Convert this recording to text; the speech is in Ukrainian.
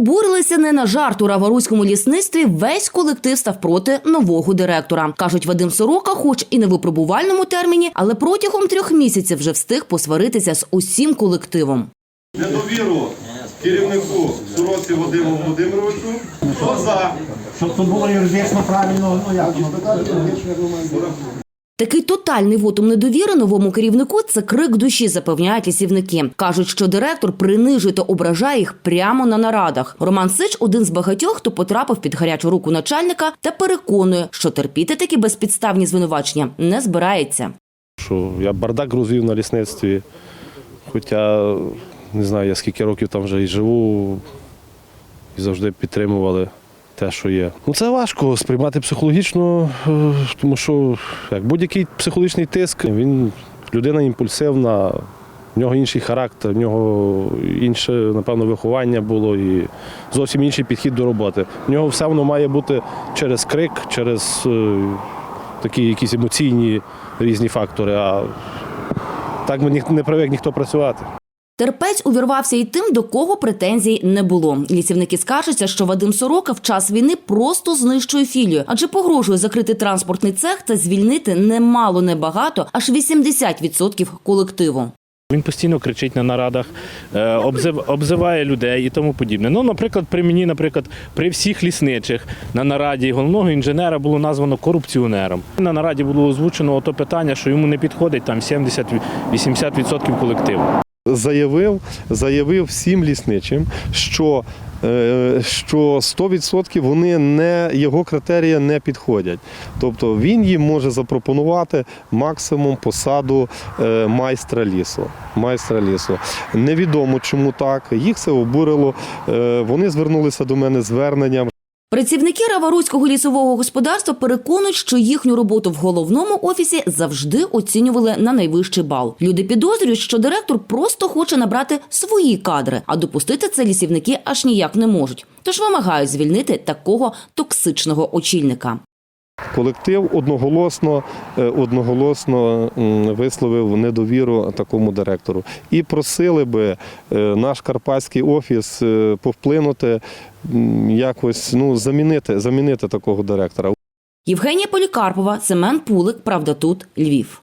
Обурилися не на жарт у Раваруському лісництві. Весь колектив став проти нового директора. кажуть, Вадим Сорока, хоч і не в випробувальному терміні, але протягом трьох місяців вже встиг посваритися з усім колективом. недовіру керівнику Суроці Вадиму Володимировичу. Хто за? Щоб це було юридично правильно, ну як? Такий тотальний вотум недовіри новому керівнику це крик душі, запевняють лісівники. кажуть, що директор принижує та ображає їх прямо на нарадах. Роман Сич один з багатьох, хто потрапив під гарячу руку начальника, та переконує, що терпіти такі безпідставні звинувачення не збирається. що я бардак розвів на лісництві. Хоча не знаю, я скільки років там вже і живу, і завжди підтримували те, що є. Ну це важко сприймати психологічно, е, тому що як будь-який психологічний тиск, він людина імпульсивна, в нього інший характер, в нього інше, напевно, виховання було і зовсім інший підхід до роботи. В нього все воно має бути через крик, через е, такі якісь емоційні різні фактори. А так не привик ніхто працювати. Терпець увірвався і тим, до кого претензій не було. Лісівники скаржаться, що Вадим Сорока в час війни просто знищує філію, адже погрожує закрити транспортний цех та звільнити немало небагато, аж 80% колективу. Він постійно кричить на нарадах, е, обзив- обзиває людей і тому подібне. Ну, наприклад, при мені, наприклад, при всіх лісничих на нараді головного інженера було названо корупціонером. На нараді було озвучено ото питання, що йому не підходить там 70-80% колективу. Заявив, заявив всім лісничим, що, е, що 100% вони не, його критерії не підходять. Тобто він їм може запропонувати максимум посаду е, майстра лісу. Майстра лісу. Невідомо чому так. Їх це обурило. Е, Вони звернулися до мене зверненням. Працівники Раваруського лісового господарства переконують, що їхню роботу в головному офісі завжди оцінювали на найвищий бал. Люди підозрюють, що директор просто хоче набрати свої кадри, а допустити це лісівники аж ніяк не можуть. Тож вимагають звільнити такого токсичного очільника. Колектив одноголосно, е, одноголосно висловив недовіру такому директору. І просили би е, наш карпатський офіс е, повплинути, якось ну, замінити, замінити такого директора. Євгенія Полікарпова, Семен Пулик, Правда тут, Львів.